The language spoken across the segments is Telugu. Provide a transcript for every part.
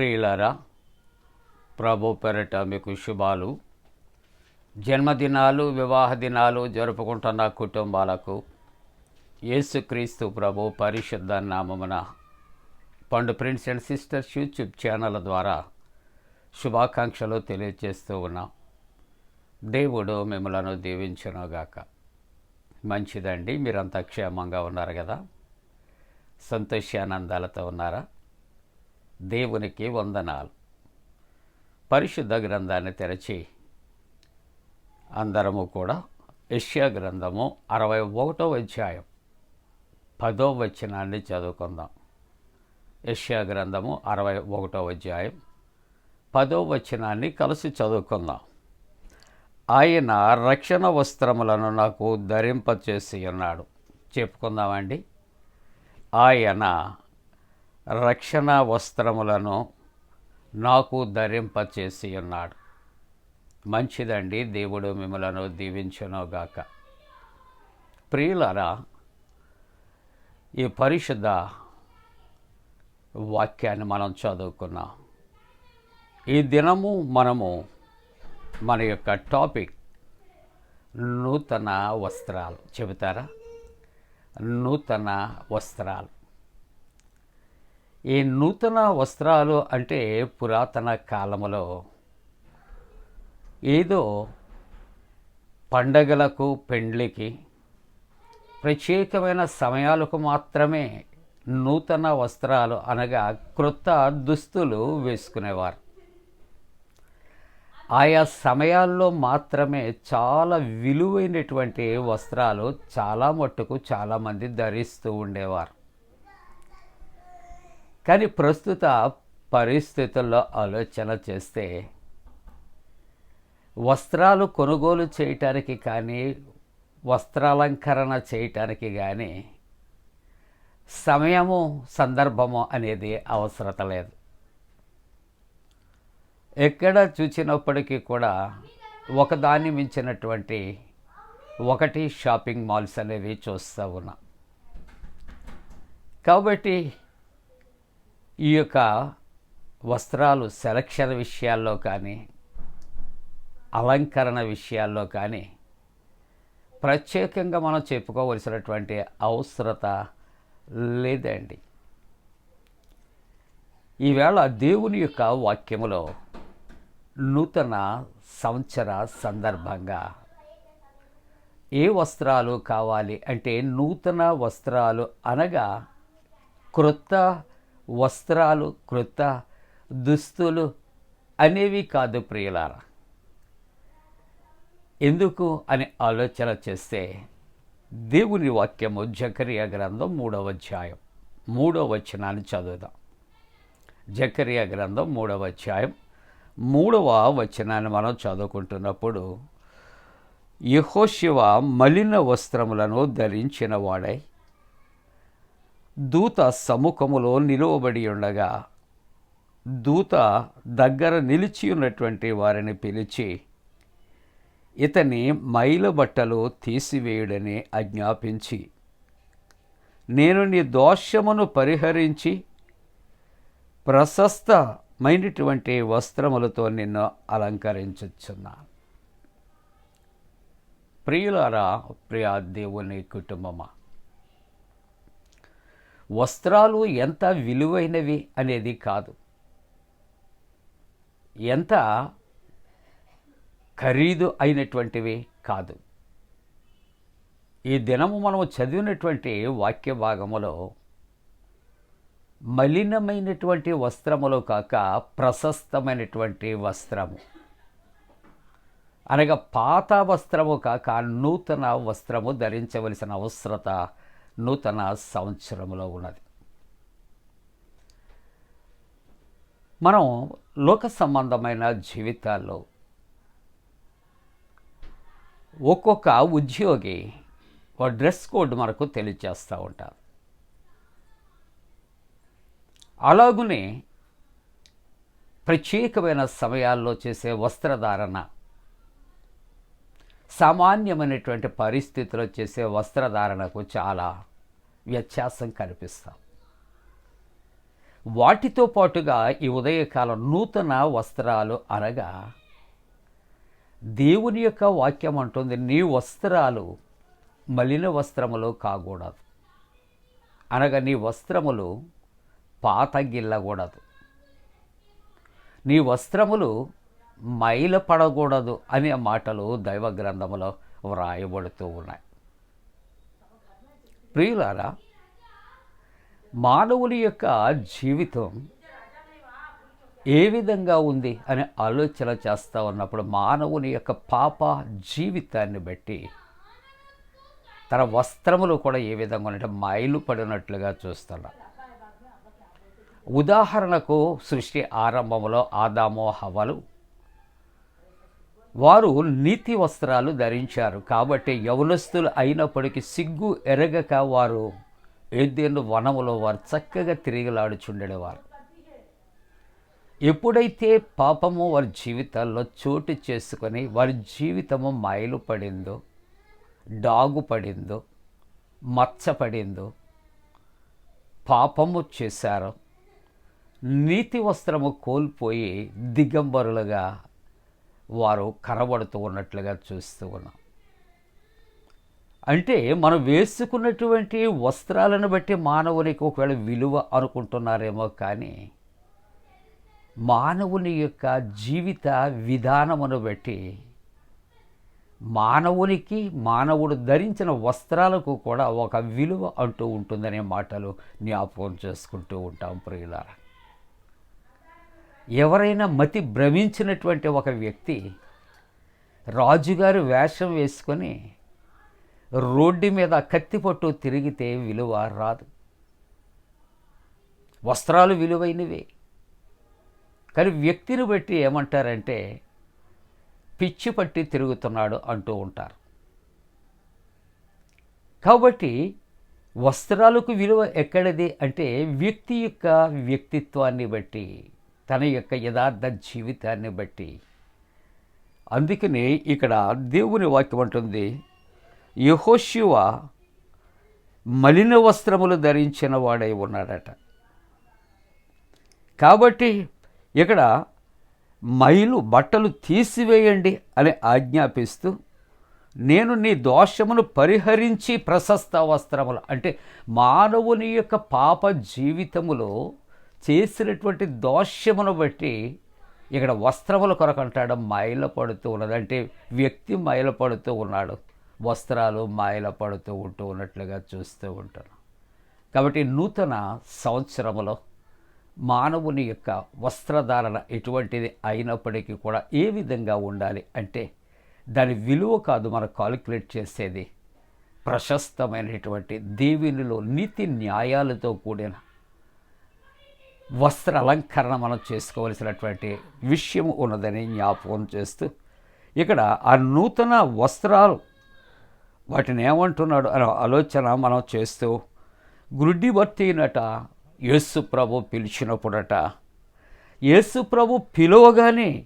ప్రియులారా ప్రభు పెరట మీకు శుభాలు. జన్మదినాలు వివాహ దినాలు జరుపుకుంటున్న కుటుంబాలకు యేసుక్రీస్తు ప్రభు పరిశుద్ధ నామమున పండు friends and sisters YouTube channel ద్వారా శుభాకాంక్షలు తెలియజేస్తూ ఉన్నాం. దేవుడు మిమ్మలను దీవించనుగాక. మంచిదండి మీరంతా క్షేమంగా ఉన్నారు కదా? సంతోషానందాలతో ఉన్నారా? దేవునికి వందనాలు. పరిశుద్ధ గ్రంథాన్ని తెరచి అందరము కూడా యష్యా గ్రంథము అరవై ఒకటో అధ్యాయం పదో వచనాన్ని చదువుకుందాం. యష్యా గ్రంథము అరవై ఒకటో అధ్యాయం పదో వచనాన్ని కలిసి చదువుకుందాం. ఆయన రక్షణ వస్త్రములను నాకు ధరింపచేసి ఉన్నాడు. చెప్పుకుందామండి. ఆయన రక్షణ వస్త్రములను నాకు ధరింపచేసి ఉన్నాడు మంచిదండి దేవుడు మిమ్మలను దీవించునోగాక. ప్రియులరా ఈ పరిశుద్ధ వాక్యాన్ని మనం చదువుకున్నాం. ఈ దినము మనము మన యొక్క టాపిక్ నూతన వస్త్రాలు. చెబుతారా? నూతన వస్త్రాలు. ఈ నూతన వస్త్రాలు అంటే పురాతన కాలములో ఏదో పండగలకు పెండ్లికి ప్రత్యేకమైన సమయాలకు మాత్రమే నూతన వస్త్రాలు అనగా క్రొత్త దుస్తులు వేసుకునేవారు. ఆయా సమయాల్లో మాత్రమే చాలా విలువైనటువంటి వస్త్రాలు చాలా మట్టుకు చాలామంది ధరిస్తూ ఉండేవారు. కానీ ప్రస్తుత పరిస్థితుల్లో ఆలోచన చేస్తే వస్త్రాలు కొనుగోలు చేయటానికి కానీ వస్త్రాలంకరణ చేయటానికి కానీ సమయము సందర్భము అనేది అవసరత లేదు. ఎక్కడ చూసినప్పటికీ కూడా ఒకదాన్ని మించినటువంటి ఒకటి షాపింగ్ మాల్స్ అనేవి చూస్తూ ఉన్నాం. కాబట్టి ఈ యొక్క వస్త్రాలు సెలక్షన్ విషయాల్లో కానీ అలంకరణ విషయాల్లో కానీ ప్రత్యేకంగా మనం చెప్పుకోవలసినటువంటి అవసరత లేదండి. ఈవేళ దేవుని యొక్క వాక్యములో నూతన సంవత్సర సందర్భంగా ఏ వస్త్రాలు కావాలి అంటే నూతన వస్త్రాలు అనగా క్రొత్త వస్త్రాలు కృత దుస్తులు అనేవి కాదు ప్రియులారా. ఎందుకు అని ఆలోచన చేస్తే దేవుని వాక్యము జకరియా గ్రంథం మూడవ అధ్యాయం మూడవ వచనాన్ని చదువుదాం. జకరియా గ్రంథం మూడవ అధ్యాయం మూడవ వచనాన్ని మనం చదువుకుంటున్నప్పుడు యహోశివ మలిన వస్త్రములను ధరించిన వాడై దూత సముఖములో నిలువబడి ఉండగా దూత దగ్గర నిలిచి ఉన్నటువంటి వారిని పిలిచి ఇతని మైల బట్టలు తీసివేయుడని ఆజ్ఞాపించి నేను నీ దోషమును పరిహరించి ప్రశస్తమైనటువంటి వస్త్రములతో నిన్ను అలంకరించుచున్నాను ప్రియులారా ప్రియా దేవుని కుటుంబమా వస్త్రాలు ఎంత విలువైనవి అనేది కాదు. ఎంత ఖరీదు అయినటువంటివి కాదు. ఈ దినము మనము చదివినటువంటి వాక్య భాగములో మలినమైనటువంటి వస్త్రములు కాక ప్రశస్తమైనటువంటి వస్త్రము. అనగా పాత వస్త్రము కాక నూతన వస్త్రము ధరించవలసిన అవసరత నూతన సంవత్సరంలో ఉన్నది. మనం లోక సంబంధమైన జీవితాల్లో ఒక్కొక్క ఉద్యోగి ఒక డ్రెస్ కోడ్ మనకు తెలియజేస్తూ ఉంటారు. అలాగునే ప్రత్యేకమైన సమయాల్లో చేసే వస్త్రధారణ సామాన్యమైనటువంటి పరిస్థితిలో చేసే వస్త్రధారణకు చాలా వ్యత్యాసం కనిపిస్తాం. వాటితో పాటుగా ఈ ఉదయకాలం నూతన వస్త్రాలు అనగా దేవుని యొక్క వాక్యం అంటుంది నీ వస్త్రాలు మలిన వస్త్రములు కాకూడదు. అనగా నీ వస్త్రములు పాత గిల్లకూడదు. నీ వస్త్రములు మైల పడకూడదు అనే మాటలు దైవ గ్రంథములో వ్రాయబడుతూ ఉన్నాయి. ప్రియులారా మానవుని యొక్క జీవితం ఏ విధంగా ఉంది అని ఆలోచన చేస్తూ ఉన్నప్పుడు మానవుని యొక్క పాప జీవితాన్ని బట్టి తన వస్త్రములు కూడా ఏ విధంగా ఉన్నట్టు మైలు పడినట్లుగా చూస్తున్నా. ఉదాహరణకు సృష్టి ఆరంభంలో ఆదామో హవలు వారు నీతి వస్త్రాలు ధరించారు. కాబట్టి యవనస్తులు అయినప్పటికీ సిగ్గు ఎరగక వారు ఏదేను వనములో వారు చక్కగా తిరిగిలాడుచుండేవారు. ఎప్పుడైతే పాపము వారి జీవితాల్లో చోటు చేసుకొని వారి జీవితము మైలు పడిందో డాగు పడిందో మచ్చ పడిందో పాపము చేశారో నీతి వస్త్రము కోల్పోయి దిగంబరులుగా వారు కనబడుతూ ఉన్నట్లుగా చూస్తూ ఉన్నాం. అంటే మనం వేసుకున్నటువంటి వస్త్రాలను బట్టి మానవునికి ఒకవేళ విలువ అనుకుంటున్నారేమో కానీ మానవుని యొక్క జీవిత విధానమును బట్టి మానవునికి మానవుడు ధరించిన వస్త్రాలకు కూడా ఒక విలువ అంటూ ఉంటుందనే మాటలు జ్ఞాపకం చేసుకుంటూ ఉంటాం ప్రియులారా. ఎవరైనా మతి భ్రమించినటువంటి ఒక వ్యక్తి రాజుగారు వేషం వేసుకొని రోడ్డు మీద కత్తిపట్టు తిరిగితే విలువ రాదు. వస్త్రాలు విలువైనవే. కానీ వ్యక్తిని బట్టి ఏమంటారంటే పిచ్చి పట్టి తిరుగుతున్నాడు అంటూ ఉంటారు. కాబట్టి వస్త్రాలకు విలువ ఎక్కడది అంటే వ్యక్తి యొక్క వ్యక్తిత్వాన్ని బట్టి. తన యొక్క యథార్థ జీవితాన్ని బట్టి. అందుకనే ఇక్కడ దేవుని వాక్యం అంటుంది యహోశివ మలిన వస్త్రములు ధరించిన వాడై ఉన్నాడట. కాబట్టి ఇక్కడ మైలు బట్టలు తీసివేయండి అని ఆజ్ఞాపిస్తూ నేను నీ దోషమును పరిహరించి ప్రశస్త వస్త్రములు అంటే మానవుని యొక్క పాప జీవితములో చేసినటువంటి దోషమును బట్టి ఇక్కడ వస్త్రముల కొరకు అంటాడు మైల పడుతూ ఉన్నది. అంటే వ్యక్తి మాయల పడుతూ ఉన్నాడు. వస్త్రాలు మైల పడుతూ ఉంటూ ఉన్నట్లుగా చూస్తూ ఉంటాను కాబట్టి నూతన సంవత్సరములో మానవుని యొక్క వస్త్రధారణ ఎటువంటిది అయినప్పటికీ కూడా ఏ విధంగా ఉండాలి అంటే దాని విలువ కాదు మనం కాలిక్యులేట్ చేసేది. ప్రశస్తమైనటువంటి దేవునిలో నీతి న్యాయాలతో కూడిన వస్త్ర అలంకరణ మనం చేసుకోవలసినటువంటి విషయం ఉన్నదని జ్ఞాపకం చేస్తూ ఇక్కడ ఆ నూతన వస్త్రాలు వాటిని ఏమంటున్నాడు అనే ఆలోచన మనం చేస్తూ గుడ్డి బట్టినట యేసు ప్రభు పిలిచినప్పుడట యేసు ప్రభు పిలవగానే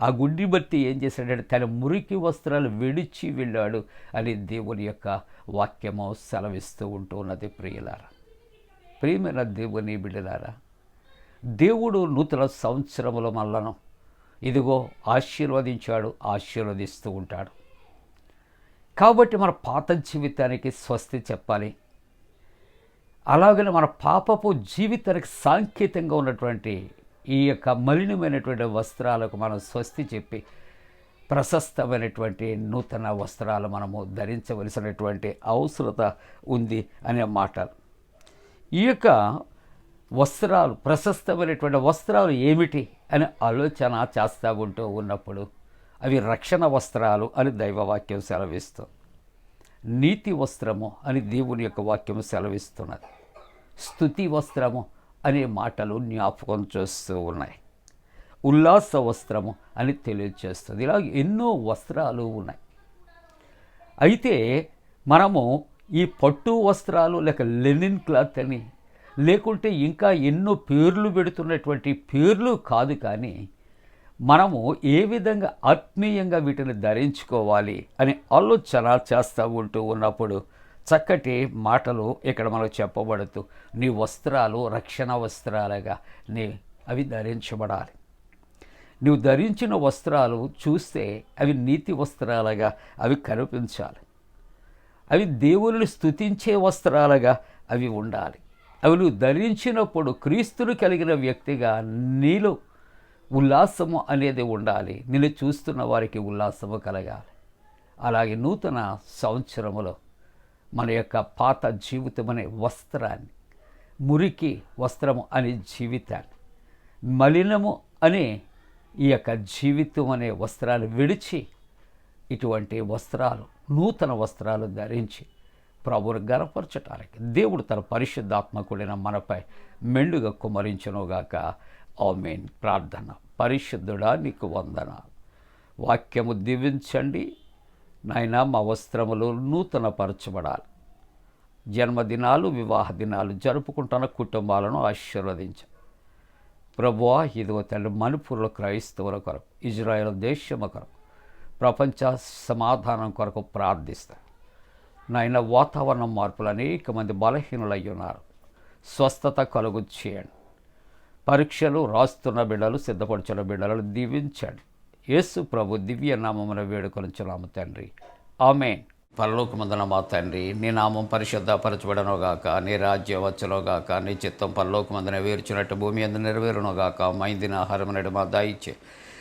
ఆ గుడ్డి బట్టి ఏం చేశాడంటే తన మురికి వస్త్రాలు విడిచి వెళ్ళాడు అని దేవుని యొక్క వాక్యము సెలవిస్తూ ఉంటూ ఉన్నది ప్రియులారా. ప్రియమైన దేవుని బిడ్డలారా దేవుడు నూతన సంవత్సరముల మల్లను ఇదిగో ఆశీర్వదించాడు ఆశీర్వదిస్తూ ఉంటాడు. కాబట్టి మన పాత జీవితానికి స్వస్తి చెప్పాలి. అలాగనే మన పాపపు జీవితానికి సాంకేతంగా ఉన్నటువంటి ఈ యొక్క మలినమైనటువంటి వస్త్రాలకు మనం స్వస్తి చెప్పి ప్రశస్తమైనటువంటి నూతన వస్త్రాలు మనము ధరించవలసినటువంటి అవసరత ఉంది అనే మాట ఈ యొక్క వస్త్రాలు ప్రశస్తమైనటువంటి వస్త్రాలు ఏమిటి అని ఆలోచన చేస్తూ ఉంటూ ఉన్నప్పుడు అవి రక్షణ వస్త్రాలు అని దైవవాక్యం సెలవిస్తుంది. నీతి వస్త్రము అని దేవుని యొక్క వాక్యము సెలవిస్తున్నది. స్థుతి వస్త్రము అనే మాటలు జ్ఞాపకం చేస్తూ ఉన్నాయి. ఉల్లాస వస్త్రము అని తెలియజేస్తుంది ఇలా ఎన్నో వస్త్రాలు ఉన్నాయి. అయితే మనము ఈ పట్టు వస్త్రాలు లేక లెనిన్ క్లాత్ అని లేకుంటే ఇంకా ఎన్నో పేర్లు పెడుతున్నటువంటి పేర్లు కాదు కానీ మనము ఏ విధంగా ఆత్మీయంగా వీటిని ధరించుకోవాలి అని ఆలోచన చేస్తూ ఉంటూ ఉన్నప్పుడు చక్కటి మాటలు ఇక్కడ మనకు చెప్పబడుతూ నీ వస్త్రాలు రక్షణ వస్త్రాలుగా నీ అవి ధరించబడాలి. నువ్వు ధరించిన వస్త్రాలు చూస్తే అవి నీతి వస్త్రాలుగా అవి కనిపించాలి. అవి దేవుని స్తుతించే వస్త్రాలుగా అవి ఉండాలి. అవి ధరించినప్పుడు క్రీస్తును కలిగిన వ్యక్తిగా నీలో ఉల్లాసము అనేది ఉండాలి. నిన్ను చూస్తున్న వారికి ఉల్లాసము కలగాలి. అలాగే నూతన సంవత్సరములో మన యొక్క పాత జీవితం అనే వస్త్రాన్ని మురికి వస్త్రము అనే జీవితాన్ని మలినము అనే ఈ యొక్క జీవితం అనే వస్త్రాలు విడిచి ఇటువంటి వస్త్రాలు నూతన వస్త్రాలు ధరించి ప్రభువును గనపరచటానికి దేవుడు తన పరిశుద్ధాత్మకుడైన మనపై మెండుగా కుమరించునుగాక. ఆమెన్. ప్రార్థన. పరిశుద్ధుడా నీకు వందన వాక్యము దీవించండి. నాయన మా వస్త్రములు నూతనపరచబడాలి. జన్మదినాలు వివాహ దినాలు జరుపుకుంటున్న కుటుంబాలను ఆశీర్వదించు. ప్రభువా ఇదిగో తండ్రి మణిపూర్లో క్రైస్తవుల కొరకు ఇజ్రాయెల్ దేశము కొరకు ప్రపంచ సమాధానం కొరకు ప్రార్థిస్తాను నాయన వాతావరణ మార్పులు అనేక మంది బలహీనులై ఉన్నారు స్వస్థత కలుగు చేయండి. పరీక్షలు రాస్తున్న బిడ్డలు సిద్ధపడుచున్న బిడ్డలను దీవించండి. యేసు ప్రభు దివ్య నామమున వేడుకొనుచున్నాము తండ్రి. ఆమె పరలోకమందున మా తండ్రి నీ నామం పరిశుద్ధపరచబడనుగాక నీ రాజ్యం వచ్చునుగాక నీ చిత్తం పరలోకమందున వేర్చినట్టు భూమి అందు నెరవేరునుగాక మైందిన ఆహారం నడు మా దాయిచ్చే